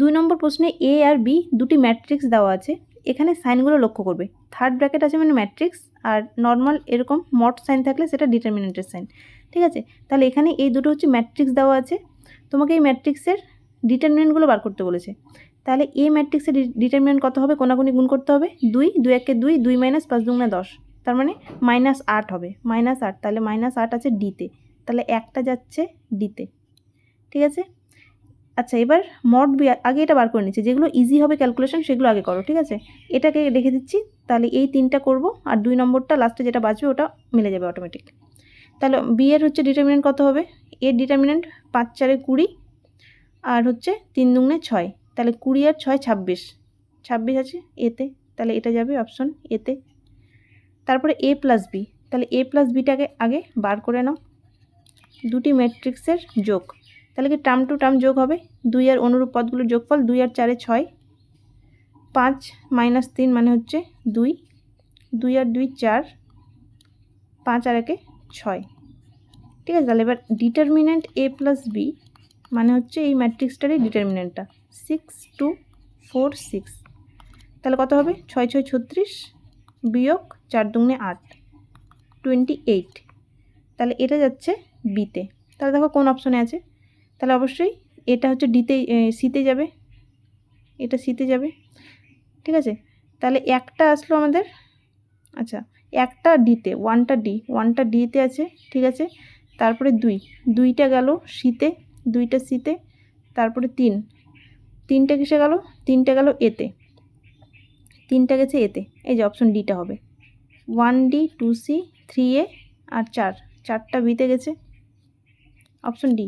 দুই নম্বর প্রশ্নে এ আর বি দুটি ম্যাট্রিক্স দেওয়া আছে। এখানে সাইনগুলো লক্ষ্য করবে। থার্ড ব্র্যাকেট আছে মানে ম্যাট্রিক্স আর নর্মাল এরকম মট সাইন থাকলে সেটা ডিটারমিনেন্টের সাইন ঠিক আছে? তাহলে এখানে এই দুটো হচ্ছে ম্যাট্রিক্স দেওয়া আছে। তোমাকে এই ম্যাট্রিক্সের ডিটারমিনেন্টগুলো বার করতে বলেছে। তাহলে এ ম্যাট্রিক্সের ডিটারমিনেন্ট কত হবে? কোনাকুনি গুণ করতে হবে। দুই দুই একে দুই দুই মাইনাস পাঁচ দুগুণে দশ। তার মানে মাইনাস আট হবে। মাইনাস আট, তাহলে মাইনাস আট আছে ডিতে তাহলে একটা যাচ্ছে ডিতে ঠিক আছে? আচ্ছা এবার মড বি, আগে এটা বার করে নিচ্ছি। যেগুলো ইজি হবে ক্যালকুলেশন সেগুলো আগে করো, ঠিক আছে? এটাকে রেখে দিচ্ছি, তাহলে এই তিনটা করব, আর দুই নম্বরটা লাস্টে যেটা বাঁচবে ওটা মিলে যাবে অটোমেটিক তাহলে বি এর হচ্ছে ডিটারমিনেন্ট কত হবে? এর ডিটারমিনেন্ট পাঁচ চারে কুড়ি, আর হচ্ছে তিন দুগুণে ছয়। তাহলে কুড়ি আর ছয় ছাব্বিশ। ছাব্বিশ আছে এতে তাহলে এটা যাবে অপশন এতে তারপরে এ প্লাস বি তাহলে এ প্লাস বিটাকে আগে বার করে নাও। দুটি ম্যাট্রিক্সের যোগ। তাহলে কি টার্ম টু টার্ম যোগ হবে? দুই আর অনুরূপ পদগুলোর যোগফল দুই আর চারে ছয়। পাঁচ মাইনাস তিন মানে হচ্ছে দুই। দুই আর দুই চার, পাঁচ আর একে ছয়। ঠিক আছে, তাহলে এবার ডিটারমিনেন্ট এ প্লাস বি মানে হচ্ছে এই ম্যাট্রিক্সটারই ডিটারমিনেন্টটা। সিক্স টু ফোর সিক্স তাহলে কত হবে? ছয় ছয়, ছত্রিশ বিয়োগ চার দুগুণে আট টোয়েন্টি এইট তাহলে এটা যাচ্ছে বিতে তাহলে দেখো কোন অপশনে আছে? তাহলে অবশ্যই এটা হচ্ছে ডিতে সিতে যাবে। এটা সিতে যাবে। ঠিক আছে? তাহলে একটা আসলো আমাদের। আচ্ছা একটা ডিতে, ওয়ানটা ডি, ওয়ানটা ডিতে আছে, ঠিক আছে? তারপরে দুই, দুইটা গেল সিতে, দুইটা সিতে, তারপরে তিন। তিনটা কিসে গেল? তিনটা গেল এতে। তিনটা গেছে এতে। এই যে অপশন ডিটা হবে। One D, two C, three A আর চার। চারটা বিতে গেছে। Option D.